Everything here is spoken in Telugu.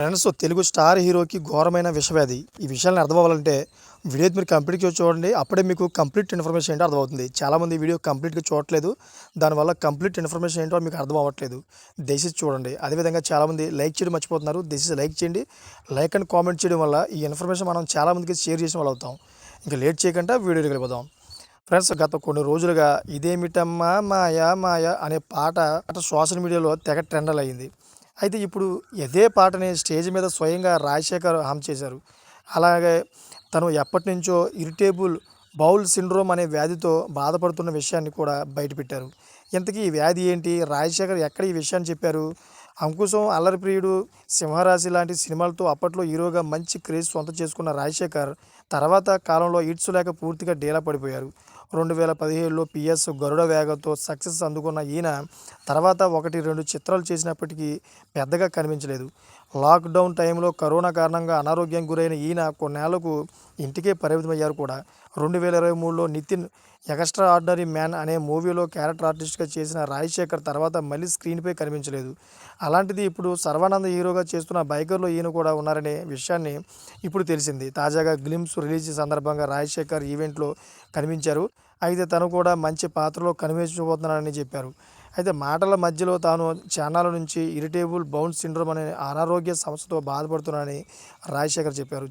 ఫ్రెండ్స్ తెలుగు స్టార్ హీరోకి ఘోరమైన విషవ్యాధి. ఈ విషయాన్ని అర్థం అవ్వాలంటే వీడియో మీరు కంప్లీట్కి చూడండి. అప్పుడే మీకు కంప్లీట్ ఇన్ఫర్మేషన్ ఏంటో అర్థమవుతుంది. చాలామంది వీడియో కంప్లీట్గా చూడట్లేదు. దానివల్ల కంప్లీట్ ఇన్ఫర్మేషన్ ఏంటో మీకు అర్థం అవ్వట్లేదు దయచేసి చూడండి. అదేవిధంగా చాలామంది లైక్ చేయడం మర్చిపోతున్నారు. దయచేసి లైక్ చేయండి. లైక్ అండ్ కామెంట్ చేయడం వల్ల ఈ ఇన్ఫర్మేషన్ మనం చాలామందికి షేర్ చేసిన వాళ్ళు అవుతాం. ఇంకా లేట్ చేయకుండా వీడియోకి వెళ్ళిపోదాం. ఫ్రెండ్స్ గత కొన్ని రోజులుగా ఇదేమిటమ్మా మాయా మాయా అనే పాట పాట సోషల్ మీడియాలో తెగ ట్రెండల్ అయింది అయితే ఇప్పుడు ఇదే పాటని స్టేజ్ మీద స్వయంగా రాజశేఖర్ హామ్ చేశారు. అలాగే తను ఎప్పటి నుంచో ఇరిటేబుల్ బౌల్ సిండ్రోమ్ అనే వ్యాధితో బాధపడుతున్న విషయాన్ని కూడా బయటపెట్టారు. ఇంతకీ ఈ వ్యాధి ఏంటి? రాజశేఖర్ ఎక్కడ ఈ విషయాన్ని చెప్పారు? అంకుశం అల్లరిప్రియుడు సింహరాశి లాంటి సినిమాలతో అప్పట్లో హీరోగా మంచి క్రేజ్ సొంతం చేసుకున్న రాజశేఖర్ తర్వాత కాలంలో ఇట్స్ లేక పూర్తిగా డీలా పడిపోయారు. రెండు వేల పదిహేడులో పిఎస్ గరుడ వేగంతో సక్సెస్ అందుకున్న ఈయన తర్వాత ఒకటి రెండు చిత్రాలు చేసినప్పటికీ పెద్దగా కనిపించలేదు. లాక్డౌన్ టైంలో కరోనా కారణంగా అనారోగ్యం గురైన ఈయన కొన్నేళ్ళకు ఇంటికే పరిమితమయ్యారు కూడా. రెండు వేల ఇరవై మూడులో నితిన్ ఎక్స్ట్రా ఆర్డినరీ మ్యాన్ అనే మూవీలో క్యారెక్టర్ ఆర్టిస్ట్గా చేసిన రాజశేఖర్ తర్వాత మళ్ళీ స్క్రీన్పై కనిపించలేదు. అలాంటిది ఇప్పుడు సర్వానంద హీరోగా చేస్తున్న బైకర్లో ఈయన కూడా ఉన్నారనే విషయాన్ని ఇప్పుడు తెలిసింది. తాజాగా గ్లిమ్స్ రిలీజ్ సందర్భంగా రాజశేఖర్ ఈవెంట్లో కనిపించారు. అయితే తను కూడా మంచి పాత్రలో కనిపించబోతున్నారని చెప్పారు. అయితే మాటల మధ్యలో తాను చానాల నుంచి ఇరిటేబుల్ బౌన్స్ సిండ్రోమ్ అనే అనారోగ్య సమస్యతో బాధపడుతున్నానని రాజశేఖర్ చెప్పారు.